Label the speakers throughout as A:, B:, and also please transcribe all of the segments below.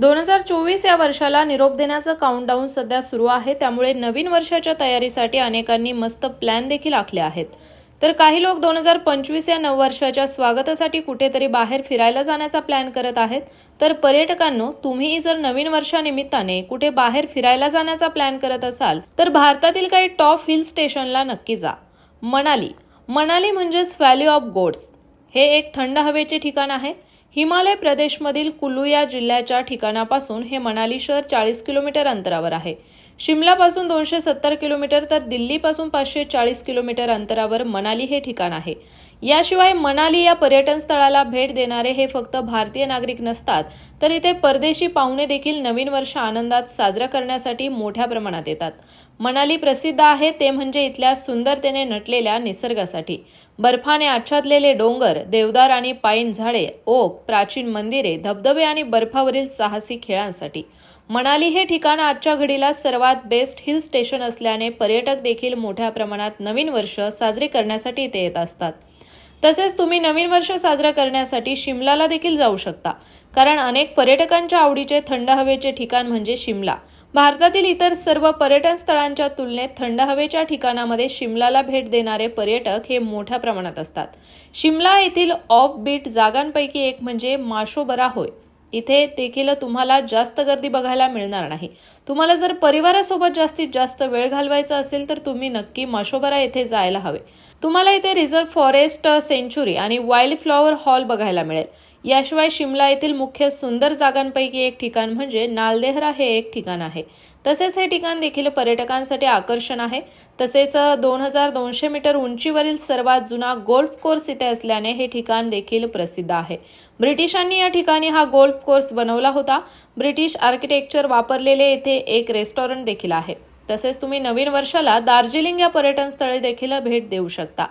A: दोन हजार चोवीस या वर्षाला निरोप देण्याचं काउंटडाऊन सध्या सुरू आहे. त्यामुळे नवीन वर्षाच्या तयारीसाठी अनेकांनी मस्त प्लॅन देखील आखले आहेत. तर काही लोक दोन हजार पंचवीस या नववर्षाच्या स्वागतासाठी कुठेतरी बाहेर फिरायला जाण्याचा प्लॅन करत आहेत. तर पर्यटकांनो तुम्ही जर नवीन वर्षानिमित्ताने कुठे बाहेर फिरायला जाण्याचा प्लॅन करत असाल तर भारतातील काही टॉप हिल स्टेशनला नक्की जा. मनाली. मनाली म्हणजेच व्हॅली ऑफ गोड्स हे एक थंड हवेचे ठिकाण आहे. हिमालय प्रदेशमधील कुलू या जिल्ह्याच्या ठिकाणापासून हे मनाली शहर चाळीस किलोमीटर अंतरावर आहे. शिमलापासून दोनशे सत्तर किलोमीटर तर दिल्लीपासून पाचशे चाळीस किलोमीटर अंतरावर मनाली हे ठिकाण आहे. याशिवाय मनाली या पर्यटन स्थळाला भेट देणारे हे फक्त भारतीय नागरिक नसतात तर इथे परदेशी पाहुणे देखील नवीन वर्ष आनंदात साजरा करण्यासाठी मोठ्या प्रमाणात येतात. मनाली प्रसिद्ध आहे ते म्हणजे इथल्या सुंदरतेने नटलेल्या निसर्गासाठी. बर्फाने आच्छादलेले डोंगर देवदार आणि पाईन झाडे ओक प्राचीन मंदिरे धबधबे आणि बर्फावरील साहसी खेळांसाठी. मनाली हे ठिकाण आजच्या घडीला सर्वात बेस्ट हिल स्टेशन असल्याने पर्यटक देखील मोठ्या प्रमाणात नवीन वर्ष साजरे करण्यासाठी इथे येत असतात. तसेच तुम्ही नवीन वर्ष साजरा करण्यासाठी शिमलाला देखील जाऊ शकता. कारण अनेक पर्यटकांच्या आवडीचे थंड हवेचे ठिकाण म्हणजे शिमला. भारतातील इतर सर्व पर्यटन स्थळांच्या तुलनेत थंड हवेच्या ठिकाणामध्ये शिमलाला भेट देणारे पर्यटक हे मोठ्या प्रमाणात असतात. शिमला येथील ऑफ बीट जागांपैकी एक म्हणजे माशोबरा होय. इथे देखील तुम्हाला जास्त गर्दी बघायला मिळणार नाही. तुम्हाला जर परिवारासोबत जास्तीत जास्त वेळ घालवायचा असेल तर तुम्ही नक्की माशोबरा येथे जायला हवे. तुम्हाला इथे रिझर्व फॉरेस्ट सेंच्युरी आणि वाईल्ड फ्लॉवर हॉल बघायला मिळेल. याशिवाय शिमला येथील मुख्य सुंदर जागांपैकी एक ठिकाण म्हणजे नालदेहरा हे एक ठिकाण आहे. तसेच हे ठिकाण देखील पर्यटकांसाठी आकर्षण आहे. तसेच दोन हजार दोनशे मीटर उंचीवरील सर्वात जुना गोल्फ कोर्स इथे असल्याने हे ठिकाण देखील प्रसिद्ध आहे. ब्रिटिशांनी या ठिकाणी हा गोल्फ कोर्स बनवला होता. ब्रिटिश आर्किटेक्चर वापरलेले येथे एक रेस्टॉरंट देखील आहे. तसेच तुम्ही नवीन वर्षाला दार्जिलिंग या पर्यटन स्थळी देखील भेट देऊ शकता.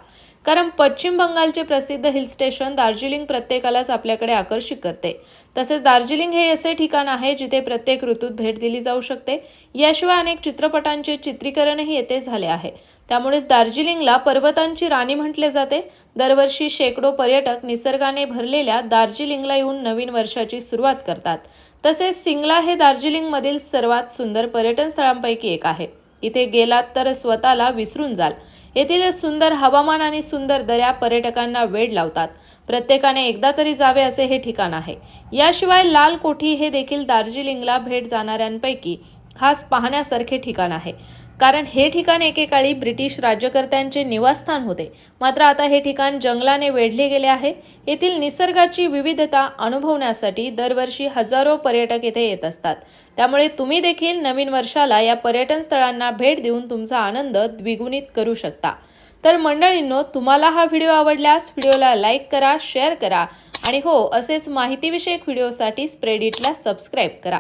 A: कारण पश्चिम बंगालचे प्रसिद्ध हिल स्टेशन दार्जिलिंग प्रत्येकालाच आपल्याकडे आकर्षित करते. तसेच दार्जिलिंग हे असे ठिकाण आहे जिथे प्रत्येक ऋतूत भेट दिली जाऊ शकते. याशिवाय अनेक चित्रपटांचे चित्रीकरणही येथे झाले आहे. त्यामुळेच दार्जिलिंगला पर्वतांची राणी म्हटले जाते. दरवर्षी शेकडो पर्यटक निसर्गाने भरलेल्या दार्जिलिंगला येऊन नवीन वर्षाची सुरुवात करतात. तसेच सिंगला हे दार्जिलिंगमधील सर्वात सुंदर पर्यटन स्थळांपैकी एक आहे. इथे गेलात तर स्वतःला विसरून जाल. येथील सुंदर हवामान आणि सुंदर दऱ्या पर्यटकांना वेड लावतात. प्रत्येकाने एकदा तरी जावे असे हे ठिकाण आहे. याशिवाय लाल कोठी हे देखील दार्जिलिंगला भेट जाणाऱ्यांपैकी खास पाहण्यासारखे ठिकाण आहे. कारण हे ठिकाण एकेकाळी ब्रिटिश राज्यकर्त्यांचे निवासस्थान होते. मात्र आता हे ठिकाण जंगलाने वेढले गेले आहे. येथील निसर्गाची विविधता अनुभवण्यासाठी दरवर्षी हजारो पर्यटक येथे येत असतात. त्यामुळे तुम्ही देखील नवीन वर्षाला या पर्यटन स्थळांना भेट देऊन तुमचा आनंद द्विगुणित करू शकता. तर मंडळींनो तुम्हाला हा व्हिडिओ आवडल्यास व्हिडिओला लाईक करा शेअर करा आणि हो असेच माहितीविषयक व्हिडिओसाठी स्प्रेडिटला सबस्क्राईब करा.